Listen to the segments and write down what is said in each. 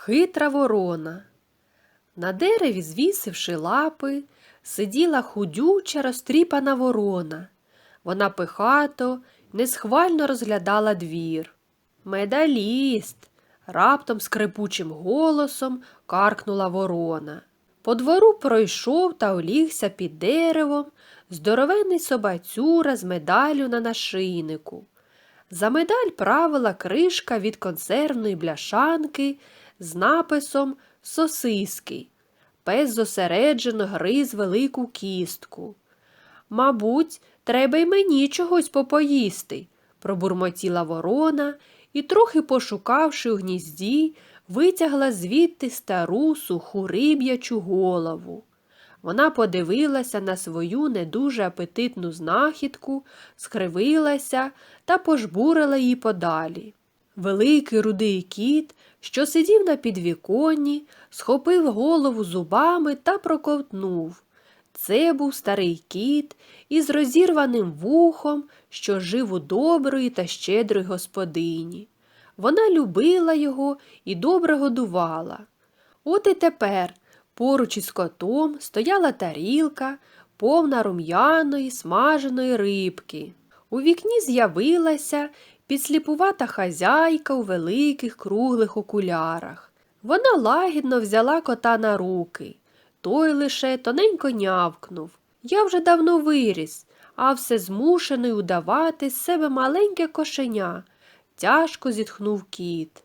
Хитра ворона. На дереві, звісивши лапи, сиділа худюча розтріпана ворона. Вона пихато, несхвально розглядала двір. Медаліст. раптом скрипучим голосом каркнула ворона. По двору пройшов та олігся під деревом здоровенний собацюра з медаллю на нашийнику. За медаль правила кришка від консервної бляшанки з написом Сосиски. Пес зосереджено гриз велику кістку. Мабуть, треба й мені чогось попоїсти, пробурмотіла ворона і, трохи пошукавши у гнізді, витягла звідти стару суху риб'ячу голову. Вона подивилася на свою не дуже апетитну знахідку, скривилася та пожбурила її подалі. Великий рудий кіт, що сидів на підвіконні, схопив голову зубами та проковтнув. Це був старий кіт із розірваним вухом, що жив у доброї та щедрої господині. Вона любила його і добре годувала. От і тепер поруч із котом стояла тарілка, повна рум'яної, смаженої рибки. У вікні з'явилася підсліпувата хазяйка у великих круглих окулярах. Вона лагідно взяла кота на руки. Той лише тоненько нявкнув. Я вже давно виріс, а все змушений удавати з себе маленьке кошеня. Тяжко зітхнув кіт.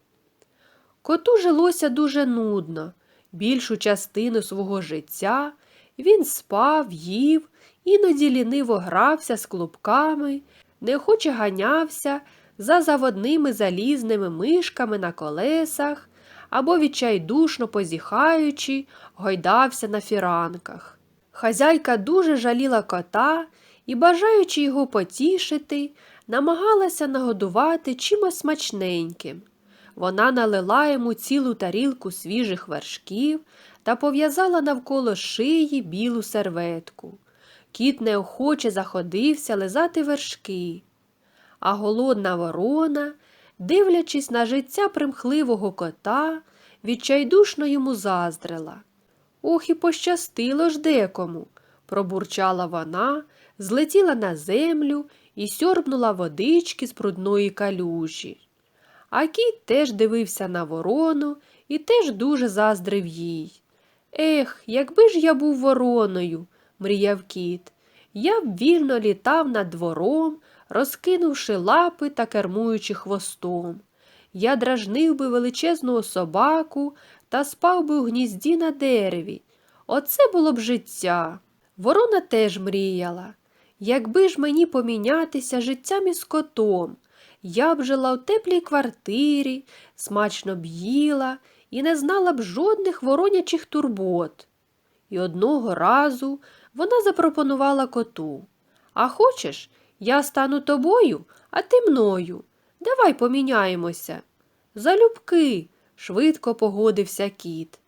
Коту жилося дуже нудно. Більшу частину свого життя він спав, їв, іноді ліниво грався з клубками, неохоче ганявся за заводними залізними мишками на колесах або відчайдушно позіхаючи, гойдався на фіранках. Хазяйка дуже жаліла кота і, бажаючи його потішити, намагалася нагодувати чимось смачненьким. Вона налила йому цілу тарілку свіжих вершків та пов'язала навколо шиї білу серветку. Кіт неохоче заходився лизати вершки, а голодна ворона, дивлячись на життя примхливого кота, відчайдушно йому заздрила. Ох, і пощастило ж декому, пробурчала вона, злетіла на землю і сьорбнула водички з прудної калюжі. А кіт теж дивився на ворону і теж дуже заздрив їй. Ех, якби ж я був вороною, мріяв кіт, я б вільно літав над двором, розкинувши лапи та кермуючи хвостом. Я дражнив би величезного собаку та спав би у гнізді на дереві. Оце було б життя. Ворона теж мріяла. Якби ж мені помінятися життям із котом, я б жила в теплій квартирі, смачно б їла і не знала б жодних воронячих турбот. І одного разу вона запропонувала коту. А хочеш, я стану тобою, а ти мною. Давай поміняємося. Залюбки, швидко погодився кіт.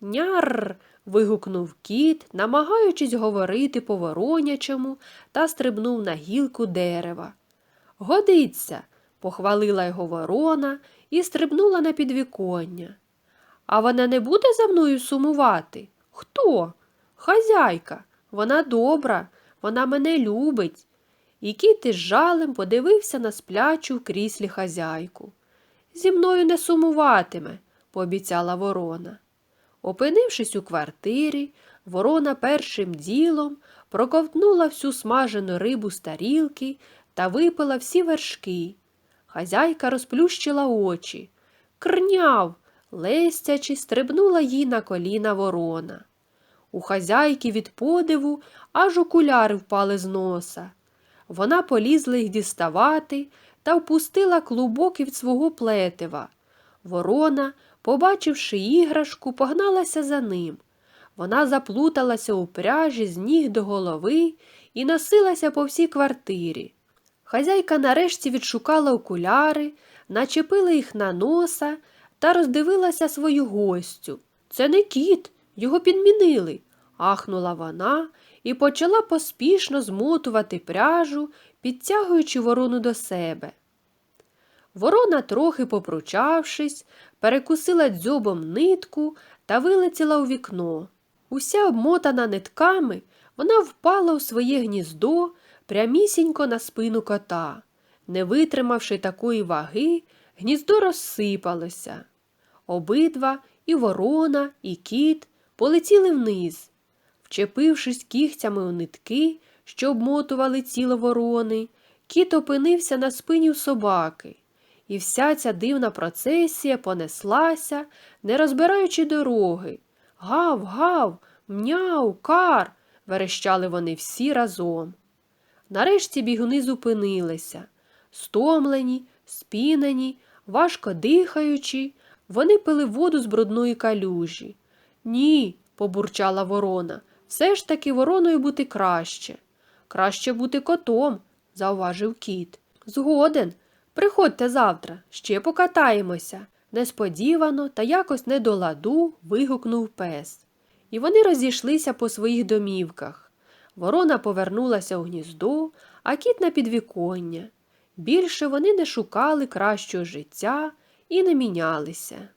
Няр. вигукнув кіт, намагаючись говорити по воронячому та стрибнув на гілку дерева. Годиться, похвалила його ворона і стрибнула на підвіконня. А вона не буде за мною сумувати? Хто? Хазяйка. Вона добра, вона мене любить. І кіт із жалем подивився на сплячу в кріслі хазяйку. Зі мною не сумуватиме, пообіцяла ворона. Опинившись у квартирі, ворона першим ділом проковтнула всю смажену рибу з тарілки та випила всі вершки. Хазяйка розплющила очі. Крняв, лестячи, стрибнула їй на коліна ворона. У хазяйки від подиву аж окуляри впали з носа. Вона полізла їх діставати та впустила клубок від свого плетива. Ворона, побачивши іграшку, погналася за ним. Вона заплуталася у пряжі з ніг до голови і носилася по всій квартирі. Хазяйка нарешті відшукала окуляри, начепила їх на носа та роздивилася свою гостю. Це не кіт, його підмінили, ахнула вона і почала поспішно змотувати пряжу, підтягуючи ворону до себе. Ворона, трохи попручавшись, перекусила дзьобом нитку та вилетіла у вікно. Уся обмотана нитками, вона впала у своє гніздо прямісінько на спину кота. Не витримавши такої ваги, гніздо розсипалося. Обидва, і ворона, і кіт полетіли вниз. Вчепившись кігтями у нитки, що обмотували тіло ворони, кіт опинився на спині у собаки, і вся ця дивна процесія понеслася, не розбираючи дороги. Гав, гав, мняу, кар. верещали вони всі разом. Нарешті бігуни зупинилися. Стомлені, спінені, важко дихаючи, вони пили воду з брудної калюжі. Ні, побурчала ворона, все ж таки вороною бути краще. Краще бути котом, зауважив кіт. Згоден. Приходьте завтра, ще покатаємося. Несподівано та якось не до ладу вигукнув пес. І вони розійшлися по своїх домівках. Ворона повернулася у гніздо, а кіт на підвіконня. Більше вони не шукали кращого життя і не мінялися.